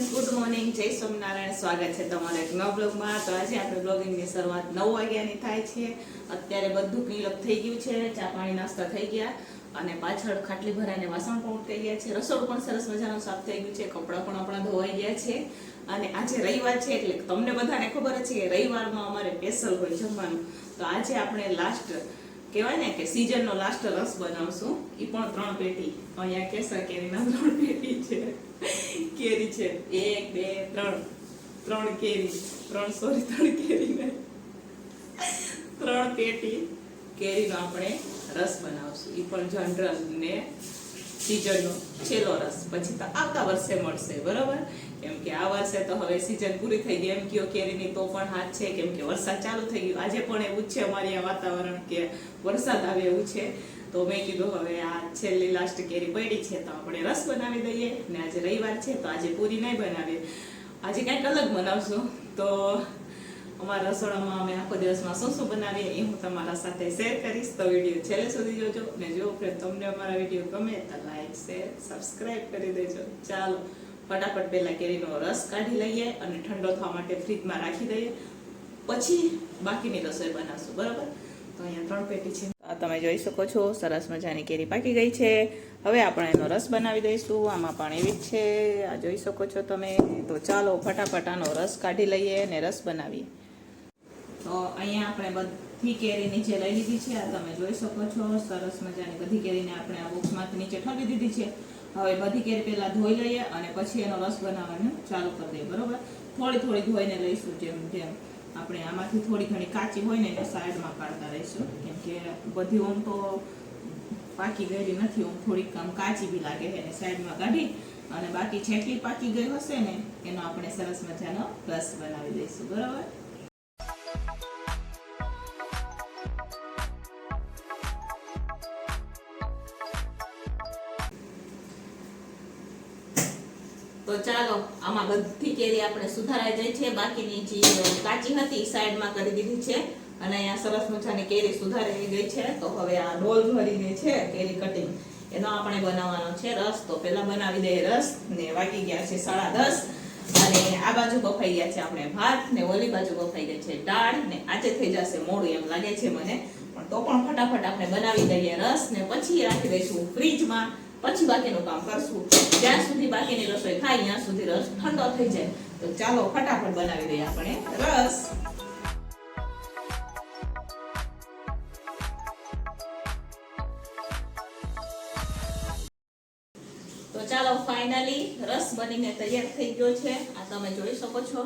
Morning જય સ્વામિનારાયણ. સ્વાગત છે તમારા એક નવા બ્લોગમાં તો આજે આપણે બ્લોગિંગની શરૂઆત નવ વાગ્યાની થાય છે. અત્યારે બધું ક્લીનઅપ થઈ ગયું છે. ચા પાણી નાસ્તા થઈ ગયા અને પાછળ ખાટલી ભરાઈને વાસણ પણ ઉઠાઈ ગયા છે. રસોડું પણ સરસ મજાનું સાફ થઈ ગયું છે. કપડાં પણ આપણા ધોવાઈ ગયા છે. અને આજે રવિવાર છે એટલે તમને બધાને ખબર જ છે કે રવિવારમાં અમારે સ્પેશિયલ હોય જમવાનું. તો આજે આપણે લાસ્ટ કહેવાય ને કે સિઝનનો લાસ્ટ રસ બનાવશું. એ પણ ત્રણ પેટી. અહીંયા કેસર કેરીના ત્રણ પેટી છે. કેરી છે. એક, બે, ત્રણ. ત્રણ કેરી. ત્રણ સોરી ત્રણ કેરી ને. ત્રણ પેટી કેરીનો આપણે રસ બનાવશું. એ પણ જનરલ ને સિઝનનો છેલ્લો રસ. પછી તો આવતા વર્ષે મળશે, બરોબર? કેમ કે આ વર્ષે તો હવે સિઝન પૂરી થઈ ગઈ. એમ કયો કેરીની તો પણ હાથ છે. કેમ કે વરસાદ ચાલુ થઈ ગયો. આજે પણ એવું છે અમારી આ વાતાવરણ કે વરસાદ આવે એવું છે. તો મેં કીધું હવે આ છેલ્લી લાસ્ટ કેરી પડી છે, તો આપણે રસ બનાવી દઈએ. ને આજે રવિવાર છે, તો આજે પૂરી નહીં બનાવીએ. આજે કંઈક અલગ બનાવશું. તો અમારા રસોડામાં અમે આખો દિવસમાં શું શું બનાવીએ એ હું તમારા સાથે શેર કરીશ. તો વીડિયો છેલ્લે સુધી જોજો. ને જો ફ્રેન્ડ તમને અમારા વીડિયો ગમે તો લાઈક શેર સબસ્ક્રાઈબ કરી દેજો. ચાલો, ફટાફટ પહેલાં કેરીનો રસ કાઢી લઈએ અને ઠંડો થવા માટે ફ્રીજમાં રાખી દઈએ. પછી બાકીની રસોઈ બનાવશું, બરાબર? તો અહીંયા ત્રણ પેટી છે. તમે જોઈ શકો છો, સરસ મજાની કેરી પાકી ગઈ છે. હવે આપણે એનો રસ બનાવી દઈશું. આમાં પણ એવી જ છે. આ જોઈ શકો છો તમે. તો ચાલો, ફટાફટ આનો રસ કાઢી લઈએ અને રસ બનાવીએ. તો અહીંયા આપણે બધી કેરીની જે લઈ લીધી છે, આ તમે જોઈ શકો છો, સરસ મજાની બધી કેરીને આપણે આ બોક્સમાંથી નીચે ઠલવી દીધી છે. હવે બધી કેરી પહેલાં ધોઈ લઈએ અને પછી એનો રસ બનાવવાનું ચાલુ કરી દઈએ, બરોબર? થોડી થોડી ધોઈને લઈશું, જેમ જેમ આપણે આમાંથી થોડી ઘણી કાચી હોય ને એને સાઈડમાં કાઢતા રહીશું. કેમ કે બધી ઓમ તો પાકી ગયેલી નથી ઓમ થોડીક આમ કાચી બી લાગે છે એને સાઈડમાં કાઢી અને બાકી જેટલી પાકી ગઈ હશે ને, એનો આપણે સરસ મજાનો રસ બનાવી દઈશું, બરોબર? તો ચાલો, આમાં બધી કેરી આપણે સુધારાઈ જાય છે. બાકીની જે કાચી હતી સાઈડમાં કરી દીધી છે. અને અહીંયા સરસ મજાની કેરી સુધારેલી ગઈ છે. તો હવે આ ડોલ ભરીને છે કેરી કટિંગ. એનો આપણે બનાવવાનો છે રસ. તો પહેલા બનાવી દઈએ રસ. ને વાગી ગયા છે સાડા દસ. અને આ બાજુ બફાઈ ગયા છે આપણે ભાત. ને ઓલી બાજુ બફાઈ ગયા છે દાળ. ને આજે થઈ જશે મોડું એમ લાગે છે મને. પણ તો પણ ફટાફટ આપણે બનાવી દઈએ રસ. ને પછી રાખી દઈશું ફ્રીજમાં પછી બાકીનું કામ કરશું. જ્યાં સુધી બાકીની રસોઈ થાય, ત્યાં સુધી રસ ઠંડો થઈ જાય. તો ચાલો ફટાફટ બનાવી દઈએ આપણે રસ. ચાલો ફાઇનલી રસ બનીને તૈયાર થઈ ગયો છે. આ તમે જોઈ શકો છો.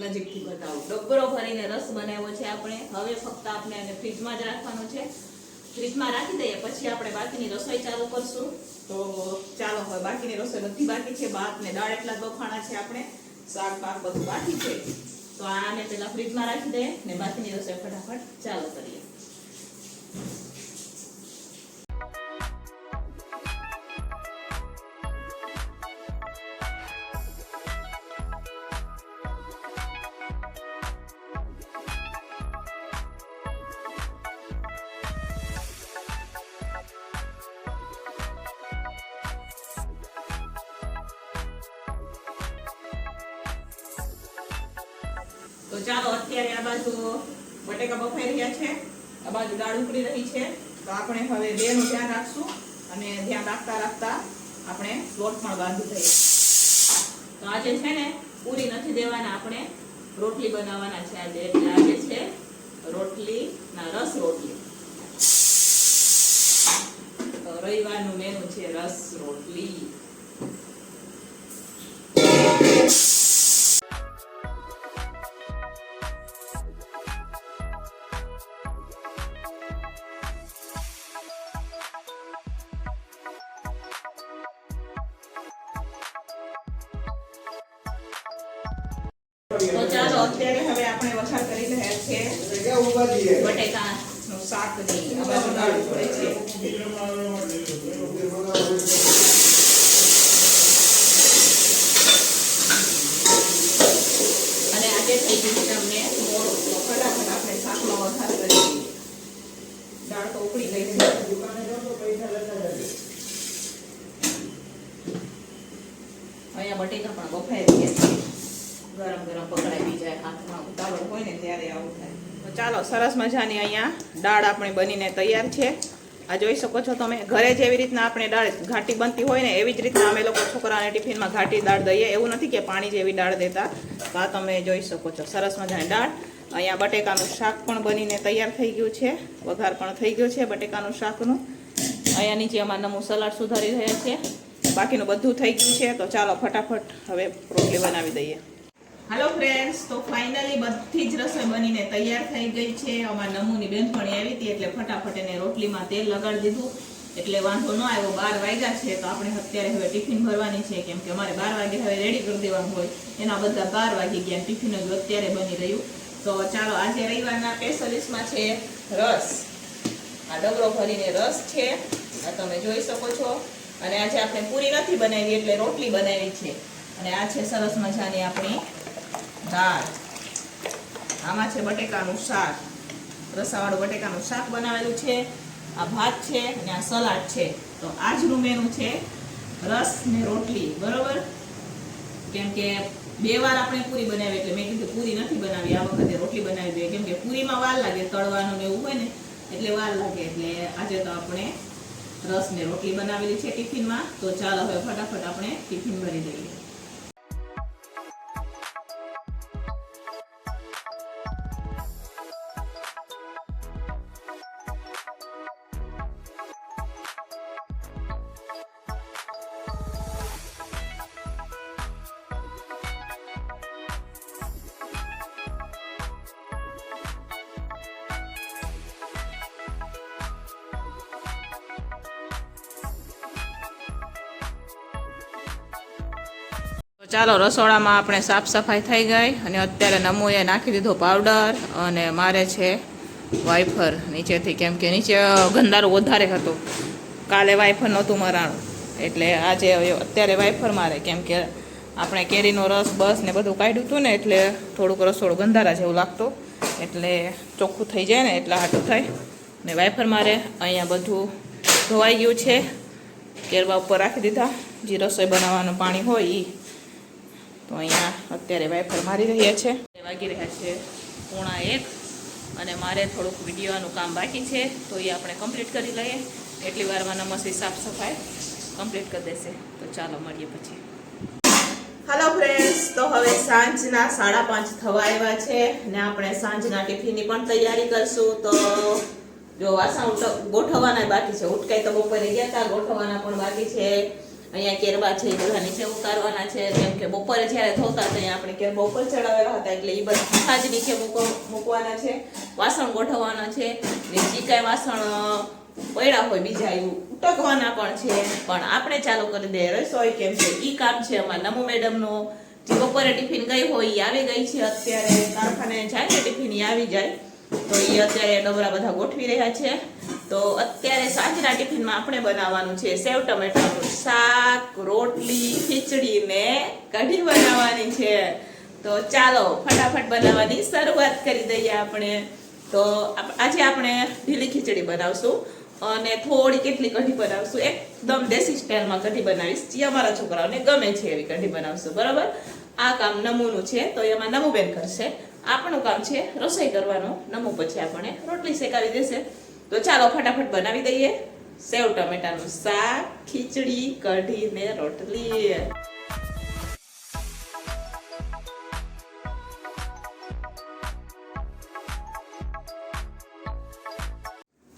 નજીકથી બતાવો. ડબરો ભરીને રસ બનાવ્યો છે આપણે. હવે ફક્ત આપણે એને ફ્રીજમાં જ રાખવાનો છે. ફ્રીજમાં રાખી દઈએ પછી આપણે બાકીની રસોઈ ચાલુ કરશું. તો ચાલો હવે બાકીની રસોઈ બધી બાકી છે ભાત ને દાળ એટલા બફાણા છે આપણે. શાક પાક બધું બાકી છે. તો આને પેલા ફ્રીજમાં રાખી દઈએ ને બાકીની રસોઈ ફટાફટ ચાલુ કરીએ. તો ચાલો, અત્યારે આ બાજુ બટેકા બફાઈ રહ્યા છે. આ બાજુ દાળ ઉકળી રહી છે. તો આપણે હવે બેનું ધ્યાન રાખશું અને ધ્યાન રાખતા રાખતા આપણે લોટ પણ બાંધી દઈએ તો આજે છે ને પૂરી નથી દેવાના, આપણે રોટલી બનાવવાના છે આજે. એટલે આજે છે રોટલી ના રસ રોટલી. તો રવિવારનું મેનુ છે રસ રોટલી. તો ચાલો, અત્યારે હવે આપણે વઘાર કરી રહ્યા છીએ. બટેકાનું શાકની આ બાજુ પડે છે. અને આજે થઈ ગયું છે અમને મોડું તો ફટાફટ આપણે શાકનો વઘાર કરી દાળ તો ઉકળી ગઈ છે. અહીંયા બટેકા પણ થાય ગેસથી ગરમ ગરમ પકડાઈ જાય, હાથમાં ઉતાવળ હોય ને ત્યારે આવું થાય. ચાલો, સરસ મજાની અહીંયા દાળ આપણી બનીને તૈયાર છે. આ જોઈ શકો છો તમે, ઘરે જેવી રીતના આપણે દાળ ઘાટી બનતી હોય ને એવી જ રીતના અમે લોકો છોકરાને ટિફિનમાં ઘાટી દાળ દઈએ. એવું નથી કે પાણી જેવી દાળ દેતા. આ તમે જોઈ શકો છો, સરસ મજાની દાળ. અહીંયા બટેકાનું શાક પણ બનીને તૈયાર થઈ ગયું છે. વઘાર પણ થઈ ગયો છે બટેકાનું શાકનું. અહીંયા નીચે અમારા નમું સલાડ સુધારી રહ્યા છે. બાકીનું બધું થઈ ગયું છે. તો ચાલો, ફટાફટ હવે રોટલી બનાવી દઈએ. હાલો ફ્રેન્ડ્સ તો ફાઇનલી બધી જ રસોઈ બનીને તૈયાર થઈ ગઈ છે. અમારા નમૂની બેનપણી આવી હતી એટલે ફટાફટ એને રોટલીમાં તેલ લગાડી દીધું. એટલે વાંધો ન આવ્યો, બાર વાગ્યા છે તો આપણે અત્યારે હવે ટિફિન ભરવાની છે. કેમ કે અમારે બાર વાગે હવે રેડી કરી દેવાનું હોય. એના બધા બાર વાગી ગયા ટિફિન જ અત્યારે બની રહ્યું. તો ચાલો આજે રવિવારના સ્પેશિયલિસ્ટમાં છે રસ. આ ડબરો ભરીને રસ છે. આ તમે જોઈ શકો છો. અને આજે આપણે પૂરી નથી બનાવી એટલે રોટલી બનાવી છે. અને આ છે સરસ મજાની આપણી દાળ. આમાં છે બટેકાનું શાક. રસાવાળું બટેકાનું શાક બનાવેલું છે. આ ભાત છે અને આ સલાડ છે. તો આજનું મેનુ છે રસ ને રોટલી. બરોબર? કેમ કે બે વાર આપણે પૂરી બનાવી એટલે મેં કીધું પૂરી નથી બનાવી. આ વખતે રોટલી બનાવી દઈએ. કેમ કે પૂરીમાં વાર લાગે, તળવાનું ને એવું હોય ને, એટલે વાર લાગે. એટલે આજે તો આપણે રસ ને રોટલી બનાવેલી છે ટિફિનમાં. તો ચાલો હવે ફટાફટ આપણે ટિફિન ભરી દઈએ. ચાલો, રસોડામાં આપણે સાફ સફાઈ થઈ ગઈ અને અત્યારે નમોએ નાખી દીધો પાવડર અને મારે છે વાઇફર નીચેથી, કેમ કે નીચે ગંદારું વધારે હતું. કાલે વાઇફર નહોતું મરાણું. એટલે આજે અત્યારે વાઇફર મારે, કેમ કે આપણે કેરીનો રસ, બસ ને બધું કાઢ્યું હતું ને, એટલે થોડુંક રસોડું ગંધારા જેવું લાગતું. એટલે ચોખ્ખું થઈ જાય ને, એટલે હાટું થાય. ને વાઇફર મારે અહીંયા બધું ધોવાઈ ગયું છે. કેરવા ઉપર રાખી દીધા. જે રસોઈ બનાવવાનું પાણી હોય એ તો અહીંયા અત્યારે વાઇફર મારી રહ્યા છે. વાગી રહ્યા છે પોણા એક અને મારે થોડુંક વિડીયોનું કામ બાકી છે, તો એ આપણે કમ્પ્લીટ કરી લઈએ. એટલી વારમાં નમસ્તે, સાફ સફાઈ કમ્પ્લીટ કરી દેશે. તો ચાલો મળીએ પછી. હાલો ફ્રેન્ડ્સ તો હવે સાંજના સાડા પાંચ થવા આવ્યા છે ને આપણે સાંજના ટિફિનની પણ તૈયારી કરશું. તો જો વાસણ ગોઠવવાના બાકી છે. ઉટકાઈ તો બપોરે ગયા હતા, ગોઠવવાના પણ બાકી છે. અહીંયા કેરબા છે, એ બધા નીચે ઉતારવાના છે. કેમ કે બપોરે જ્યારે ધોતા ત્યાં આપણે કેરબા ઉપર ચડાવેલા હતા, એટલે એ બધા જ નીચે મૂકો- મૂકવાના છે, વાસણ ગોઠવવાના છે, ને જે કાંઈ વાસણ પડ્યા હોય બીજા, એવું ઉટકવાના પણ છે. પણ આપણે ચાલુ કરી દઈએ, રસોઈ કેમ છે? ઈ કામ છે અમારા નમો મેડમનો. જે બપોરે ટિફિન ગઈ હોય એ આવી ગઈ છે. અત્યારે કારખાને જાય ને ટિફિન એ આવી જાય. તો એ અત્યારે ડબરા બધા ગોઠવી રહ્યા છે. તો અત્યારે સાંજના ટિફિનમાં આપણે બનાવવાનું છે સેવ ટમેટાનું શાક, રોટલી ખીચડી ને કઢી બનાવવાની છે. તો ચાલો, ફટાફટ બનાવવાની શરૂઆત કરી દઈએ આપણે. તો આજે આપણે ઢીલી ખીચડી બનાવશું અને થોડી કેટલી કઢી બનાવશું. એકદમ દેશી સ્ટાઇલમાં કઢી બનાવીશ. જે, અમારા છોકરાઓને ગમે છે એવી કઢી બનાવશું. બરાબર? આ કામ નમૂનું છે, તો એમાં નમુબેન કરશે. આપણું કામ છે રસોઈ કરવાનું. નમુ પછી આપણે રોટલી શેકાવી દેશે. તો ચાલો ફટાફટ બનાવી દઈએ. સેવ ટમેટાનું શાક, ખીચડી, કઢી રોટલી.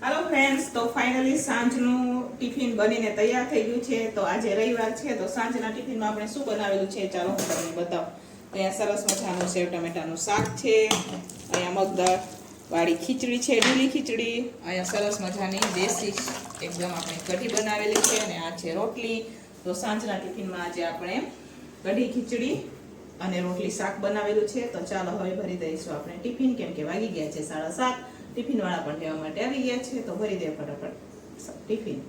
હાલો ફ્રેન્ડ્સ તો ફાઇનલી સાંજનું ટિફિન બનીને તૈયાર થઈ ગયું છે. તો આજે રવિવાર છે, તો સાંજના ટિફિનમાં આપણે શું બનાવેલું છે? ચાલો હું તમને બતાવું. અહીંયા સરસ મજાનું સેવ ટમેટાનું શાક છે. અહીંયા મગદાળ વાળી ખીચડી છે ઢીલી ખીચડી. અહીંયા સરસ મજાની દેશી એકદમ આપણે કઢી બનાવેલી છે અને આ છે રોટલી. તો સાંજના ટિફિનમાં આજે આપણે કઢી ખીચડી અને રોટલી શાક બનાવેલું છે. તો ચાલો હવે ભરી દઈશું આપણે ટિફિન. કેમ કે વાગી ગયા છે સાડા સાત. ટિફિનવાળા પણ લેવા માટે આવી ગયા છે. તો ભરી દે ફટાફટ ટિફિન.